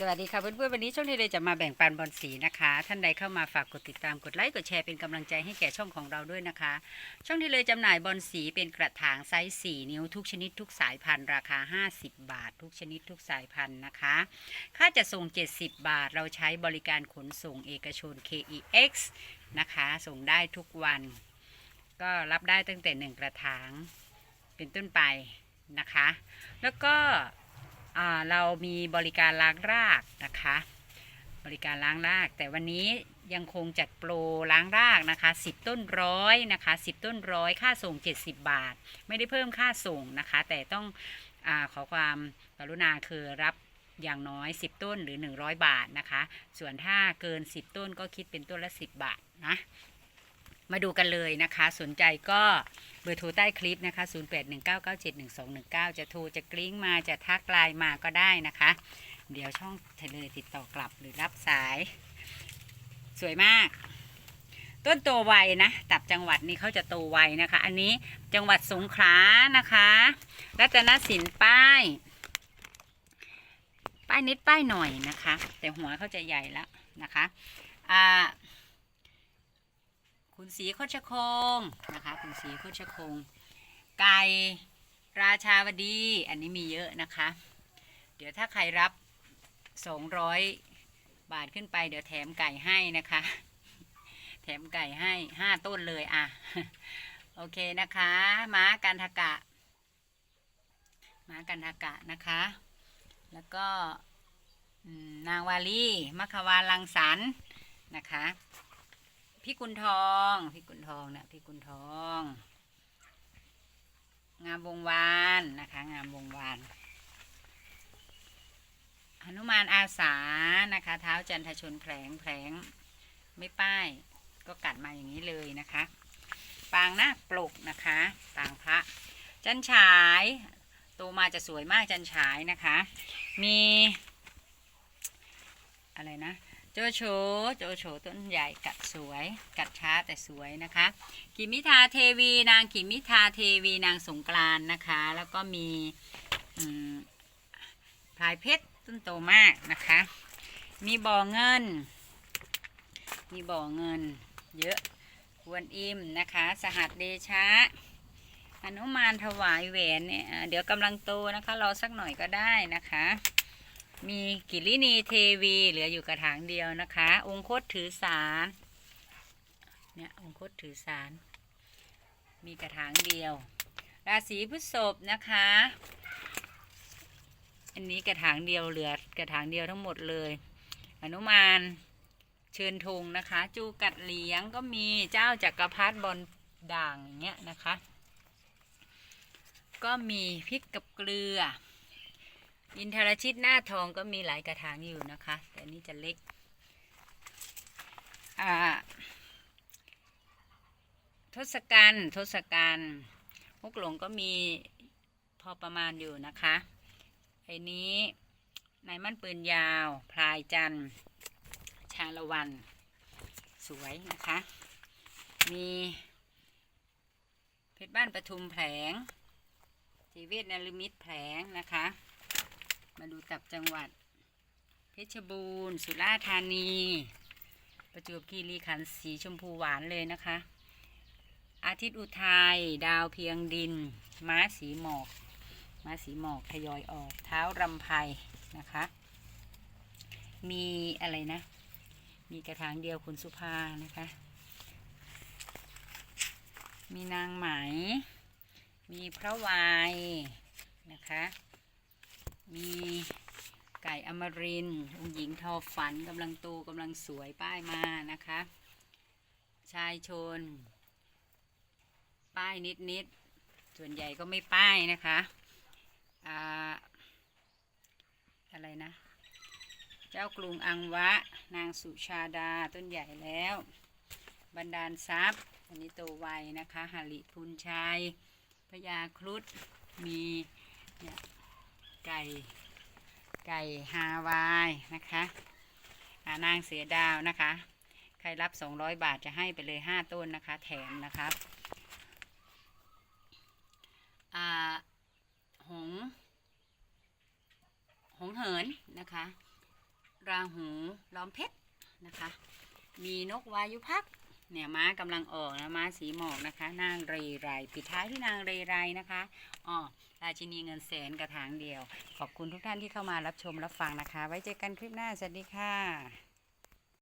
สวัสดีค่ะเพื่อนๆวันนี้ช่องทีเลจะมาแบ่งปันบอลสีนะคะ ท่านใดเข้ามาฝากกดติดตามกดไลค์กดแชร์เป็นกำลังใจให้แก่ช่องของเราด้วยนะคะ ช่องทีเลยจำหน่ายบอลสีเป็นกระถางไซส์4นิ้วทุกชนิดทุกสายพันธุ์ราคา 50 บาท ทุกชนิดทุกสายพันธุ์นะคะ ค่าจะส่ง 70 บาท เราใช้บริการขนส่งเอกชน KEX นะคะ ส่งได้ทุกวัน ก็รับได้ตั้งแต่ 1 กระถางเป็นต้นไปนะคะ แล้วก็ เรามีบริการล้างรากนะคะ บริการล้างราก แต่วันนี้ยังคงจัดโปรล้างรากนะคะ 10 ต้นร้อยนะคะ 10 ต้นร้อยค่าส่ง 70 บาท ไม่ได้เพิ่มค่าส่งนะคะ แต่ต้องอขอความกรุณาคือรับอย่างน้อย 10 ต้นหรือ 100 บาทนะคะ ส่วนถ้าเกิน 10 ต้นก็คิดเป็นต้นละ 10 บาทนะ มาดูกันเลยนะคะ สนใจก็เบอร์โทรใต้คลิปนะคะ 0819971219 จะโทรจะกลิ้งมาจะทักไลน์มาก็ได้นะคะ เดี๋ยวช่องเทเลติดต่อกลับหรือรับสาย สวยมาก ต้นโตไวนะตับจังหวัดนี้เขาจะโตไวนะคะ อันนี้จังหวัดสงขลานะคะรัตนสินป้าย ป้ายนิดป้ายหน่อยนะคะ แต่หัวเขาจะใหญ่แล้วนะคะอ่า คุณสีโคชคงนะคะ คุณสีโคชคง ไก่ราชาวดี อันนี้มีเยอะนะคะ เดี๋ยวถ้าใครรับ 200 บาทขึ้นไปเดี๋ยวแถมไก่ให้นะคะ แถมไก่ให้ห้าต้นเลยอะ โอเคนะคะ ม้ากันทกะ ม้ากันทกะนะคะ แล้วก็นางวาลีมัควาลังสรรนะคะ พี่กุลทอง พี่กุลทองเนี่ยพี่กุลทอง งามวงวานนะคะ งามวงวานหนุมานอาสานะคะ เท้าจันทชนแผลงแผลงไม่ป้าย ก็กัดมาอย่างนี้เลยนะคะ ปางนาคปลุกนะคะปางพระ จันฉายโตมาจะสวยมากจันฉายนะคะ มี อะไรนะ โจโฉโจโฉต้นใหญ่กัดสวย กัดช้าแต่สวยนะคะกิมิทาเทวีนางกิมิทาเทวีนางสงกรานนะคะ แล้วก็มีพลายเพชรต้นโตมากนะคะ มีบ่อเงิน มีบ่อเงิน เยอะกวนอิมนะคะ สหัสเดชะอนุมานถวายแหวนเนี่ยเดี๋ยวกำลังโตนะคะรอสักหน่อยก็ได้นะคะ มีกิรินีเทวีเหลืออยู่กระถางเดียวนะคะ องคตถือสารเนี่ยองคตถือสาร มีกระถางเดียว ราศีพฤษภนะคะ อันนี้กระถางเดียวเหลือกระถางเดียวทั้งหมดเลยอนุมานเชิญธงนะคะ จูกัดเหลียงก็มีเจ้าจักรพรรดิบอลด่างอย่างเงี้ยนะคะ ก็มีพริกกับเกลือ อินทรชิตหน้าทองก็มีหลายกระถางอยู่นะคะ แต่นนี้จะเล็กทศกัณฐ์ทศกัณฐ์ฮกหลงก็มีพอประมาณอยู่นะคะไอ้นี้นายมั่นปืนยาว พลายจันชาละวัน สวยนะคะ มีเพชรบ้านปทุมแผลงจีเวศนลมิตแผลงนะคะ มาดูตับจังหวัด เพชรบูรณ์ สุราษฎร์ธานี ประจวบคีรีขันธ์สีชมพูหวานเลยนะคะ อาทิตย์อุทัยดาวเพียงดิน ม้าสีหมอก ม้าสีหมอกทยอยออก เท้ารำไพนะคะ มีอะไรนะ มีกระถางเดียวคุณสุภานะคะ มีนางไหม มีพระวายนะคะ มีไก่อมรินองหญิงทอฝันกำลังโตกำลังสวยป้ายมานะคะ ชายชน ป้ายนิดนิดๆส่วนใหญ่ก็ไม่ป้ายนะคะอ่าอะไรนะ เจ้ากรุงอังวะ นางสุชาดาต้นใหญ่แล้ว บรรดาลทรัพย์ อันนี้โตไวนะคะหาริพุนชัยพญาครุฑมีเนี่ย ไก่ ไก่ฮาวายนะคะอานางเสือดาวนะคะ ใครรับ 200 บาทจะให้ไปเลย 5 ต้นนะคะ แถมนะคะอ่าหง หงเหินนะคะ ราหูล้อมเพชรนะคะ มีนกวายุพัก เนี่ยม้ากำลังออกนะม้าสีหมอกนะคะ นางเรไรปิดท้ายที่นางเรไรนะคะอ๋อราชินีเงินแสนกระถางเดียว ขอบคุณทุกท่านที่เข้ามารับชมรับฟังนะคะ ไว้เจอกันคลิปหน้าสวัสดีค่ะ